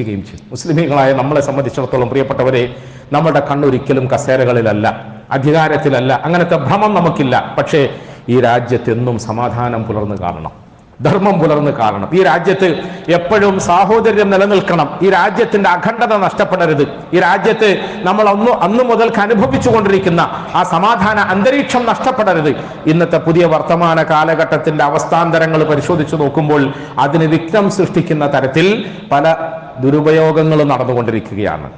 ുകയും ചെയ്തു. മുസ്ലിമീങ്ങളായ നമ്മളെ സംബന്ധിച്ചിടത്തോളം പ്രിയപ്പെട്ടവരെ നമ്മുടെ കണ്ണൊരിക്കലും കസേരകളിലല്ല അധികാരത്തിലല്ല അങ്ങനത്തെ ഭ്രമം നമുക്കില്ല. പക്ഷേ ഈ രാജ്യത്തെന്നും സമാധാനം പുലർന്നു കാണണം. ധർമ്മം പുലർന്നു കാണണം. ഈ രാജ്യത്ത് എപ്പോഴും സാഹോദര്യം നിലനിൽക്കണം. ഈ രാജ്യത്തിന്റെ അഖണ്ഡത നഷ്ടപ്പെടരുത്. ഈ രാജ്യത്ത് നമ്മൾ അന്ന് അന്ന് മുതൽക്ക് അനുഭവിച്ചു കൊണ്ടിരിക്കുന്ന ആ സമാധാന അന്തരീക്ഷം നഷ്ടപ്പെടരുത്. ഇന്നത്തെ പുതിയ വർത്തമാന കാലഘട്ടത്തിന്റെ അവസ്ഥാന്തരങ്ങൾ പരിശോധിച്ചു നോക്കുമ്പോൾ അതിന് വിഘ്നം സൃഷ്ടിക്കുന്ന തരത്തിൽ പല ദുരുപയോഗങ്ങൾ നടന്നുകൊണ്ടിരിക്കുകയാണ്.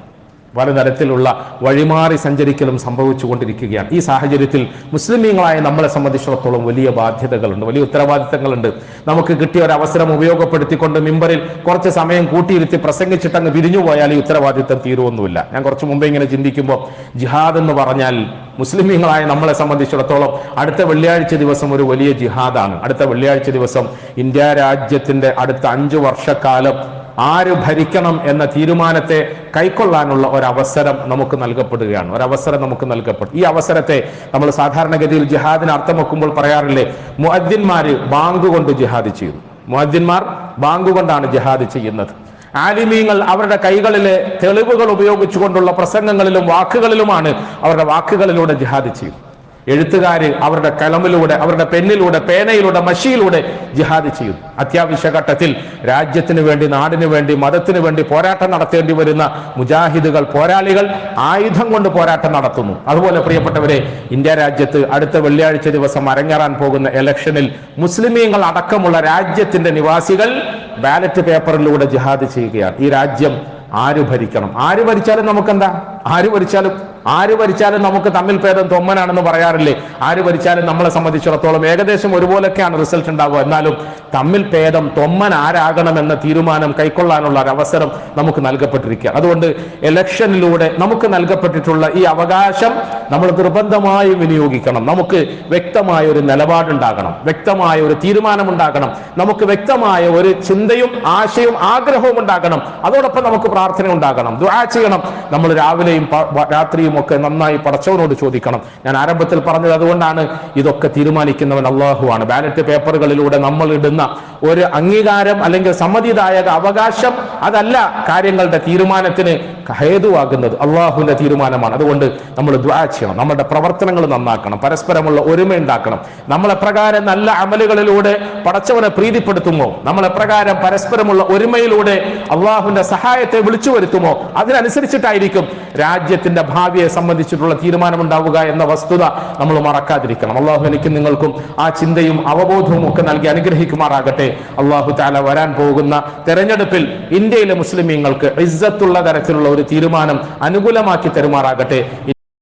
പലതരത്തിലുള്ള വഴിമാറി സഞ്ചരിക്കലും സംഭവിച്ചുകൊണ്ടിരിക്കുകയാണ്. ഈ സാഹചര്യത്തിൽ മുസ്ലിമീങ്ങളായ നമ്മളെ സംബന്ധിച്ചിടത്തോളം വലിയ ബാധ്യതകളുണ്ട് വലിയ ഉത്തരവാദിത്തങ്ങളുണ്ട്. നമുക്ക് കിട്ടിയ ഒരു അവസരം ഉപയോഗപ്പെടുത്തിക്കൊണ്ട് മിമ്പറിൽ കുറച്ച് സമയം കൂട്ടിയിരുത്തി പ്രസംഗിച്ചിട്ട് അങ്ങ് പിരിഞ്ഞു പോയാൽ ഈ ഉത്തരവാദിത്തം തീരുവൊന്നുമില്ല. ഞാൻ കുറച്ച് മുമ്പേ ഇങ്ങനെ ചിന്തിക്കുമ്പോൾ ജിഹാദ് എന്ന് പറഞ്ഞാൽ മുസ്ലിമീങ്ങളായ നമ്മളെ സംബന്ധിച്ചിടത്തോളം അടുത്ത വെള്ളിയാഴ്ച ദിവസം ഒരു വലിയ ജിഹാദാണ്. അടുത്ത വെള്ളിയാഴ്ച ദിവസം ഇന്ത്യ രാജ്യത്തിന്റെ അടുത്ത അഞ്ചു വർഷക്കാലം ആര് ഭരിക്കണം എന്ന തീരുമാനത്തെ കൈക്കൊള്ളാനുള്ള ഒരവസരം നമുക്ക് നൽകപ്പെടുകയാണ്. ഒരവസരം നമുക്ക് നൽകപ്പെടും. ഈ അവസരത്തെ നമ്മൾ സാധാരണഗതിയിൽ ജിഹാദിന് അർത്ഥം വെക്കുമ്പോൾ പറയാറില്ലേ മുഅദ്ദിന്മാര് ബാങ്ക് കൊണ്ട് ജിഹാദ് ചെയ്യുന്നു. മുഅദ്ദിന്മാർ ബാങ്ക് കൊണ്ടാണ് ജിഹാദ് ചെയ്യുന്നത്. ആലിമീങ്ങൾ അവരുടെ കൈകളിലെ തെളിവുകൾ ഉപയോഗിച്ചുകൊണ്ടുള്ള പ്രസംഗങ്ങളിലും വാക്കുകളിലുമാണ് അവരുടെ വാക്കുകളിലൂടെ ജിഹാദ് ചെയ്തു എഴുത്തുകാര് അവരുടെ കലമിലൂടെ അവരുടെ പെന്നിലൂടെ പേനയിലൂടെ മഷിയിലൂടെ ജിഹാദ് ചെയ്യുന്നു. അത്യാവശ്യ ഘട്ടത്തിൽ രാജ്യത്തിന് വേണ്ടി നാടിന് വേണ്ടി മതത്തിന് വേണ്ടി പോരാട്ടം നടത്തേണ്ടി വരുന്ന മുജാഹിദുകൾ പോരാളികൾ ആയുധം കൊണ്ട് പോരാട്ടം നടത്തുന്നു. അതുപോലെ പ്രിയപ്പെട്ടവരെ ഇന്ത്യ രാജ്യത്ത് അടുത്ത വെള്ളിയാഴ്ച ദിവസം അരങ്ങേറാൻ പോകുന്ന ഇലക്ഷനിൽ മുസ്ലിമീങ്ങൾ അടക്കമുള്ള രാജ്യത്തിന്റെ നിവാസികൾ ബാലറ്റ് പേപ്പറിലൂടെ ജിഹാദ് ചെയ്യുകയാണ്. ഈ രാജ്യം ആര് ഭരിക്കണം? ആര് ഭരിച്ചാലും നമുക്കെന്താ? ആര് ഭരിച്ചാലും ആര് ഭരിച്ചാലും നമുക്ക് തമ്മിൽ ഭേദം തൊമ്മനാണെന്ന് പറയാറില്ലേ? ആര് ഭരിച്ചാലും നമ്മളെ സംബന്ധിച്ചിടത്തോളം ഏകദേശം ഒരുപോലൊക്കെയാണ് റിസൾട്ട് ഉണ്ടാവുക. എന്നാലും തമ്മിൽ ഭേദം തൊമ്മൻ ആരാകണമെന്ന തീരുമാനം കൈക്കൊള്ളാനുള്ള ഒരു അവസരം നമുക്ക് നൽകപ്പെട്ടിരിക്കുക അതുകൊണ്ട് ഇലക്ഷനിലൂടെ നമുക്ക് നൽകപ്പെട്ടിട്ടുള്ള ഈ അവകാശം നമ്മൾ നിർബന്ധമായി വിനിയോഗിക്കണം. നമുക്ക് വ്യക്തമായ ഒരു നിലപാടുണ്ടാകണം. വ്യക്തമായ ഒരു തീരുമാനമുണ്ടാകണം. നമുക്ക് വ്യക്തമായ ഒരു ചിന്തയും ആശയവും ആഗ്രഹവും ഉണ്ടാകണം. അതോടൊപ്പം നമുക്ക് പ്രാർത്ഥന ഉണ്ടാകണം ദുആ ചെയ്യണം. നമ്മൾ രാവിലെയും രാത്രിയും ഒക്കെ നന്നായി പടച്ചവനോട് ചോദിക്കണം. ഞാൻ ആരംഭത്തിൽ പറഞ്ഞത് അതുകൊണ്ടാണ് ഇതൊക്കെ തീരുമാനിക്കുന്നവൻ അള്ളാഹുവാണ്. ബാലറ്റ് പേപ്പറുകളിലൂടെ നമ്മൾ ഇടുന്ന ഒരു അംഗീകാരം അല്ലെങ്കിൽ സമ്മതിദായക അവകാശം അതല്ല കാര്യങ്ങളുടെ തീരുമാനത്തിന് ഹേതുവാകുന്നത് അള്ളാഹുവിന്റെ തീരുമാനമാണ്. അതുകൊണ്ട് നമ്മൾ ദ്വാ ചെയ്യണം. നമ്മുടെ പ്രവർത്തനങ്ങൾ നന്നാക്കണം. പരസ്പരമുള്ള ഒരുമ ഉണ്ടാക്കണം. നമ്മൾ പ്രകാരം നല്ല അമലുകളിലൂടെ പടച്ചവനെ പ്രീതിപ്പെടുത്തുമോ? നമ്മൾ പ്രകാരം പരസ്പരമുള്ള ഒരുമയിലൂടെ അള്ളാഹുവിന്റെ സഹായത്തെ വിളിച്ചു വരുത്തുമോ? അതിനനുസരിച്ചിട്ടായിരിക്കും രാജ്യത്തിന്റെ ഭാവിയെ സംബന്ധിച്ചിട്ടുള്ള തീരുമാനമുണ്ടാവുക എന്ന വസ്തുത നമ്മൾ മറക്കാതിരിക്കണം. അള്ളാഹു എനിക്ക് നിങ്ങൾക്കും ആ ചിന്തയും അവബോധവും ഒക്കെ നൽകി അനുഗ്രഹിക്കുമാറാകട്ടെ. അള്ളാഹു താല വരാൻ പോകുന്ന തെരഞ്ഞെടുപ്പിൽ ഇന്ത്യയിലെ മുസ്ലിമീങ്ങൾക്ക് ഇസ്സത്തുള്ള തരത്തിലുള്ള ഒരു തീരുമാനം അനുകൂലമാക്കി തരുമാറാകട്ടെ.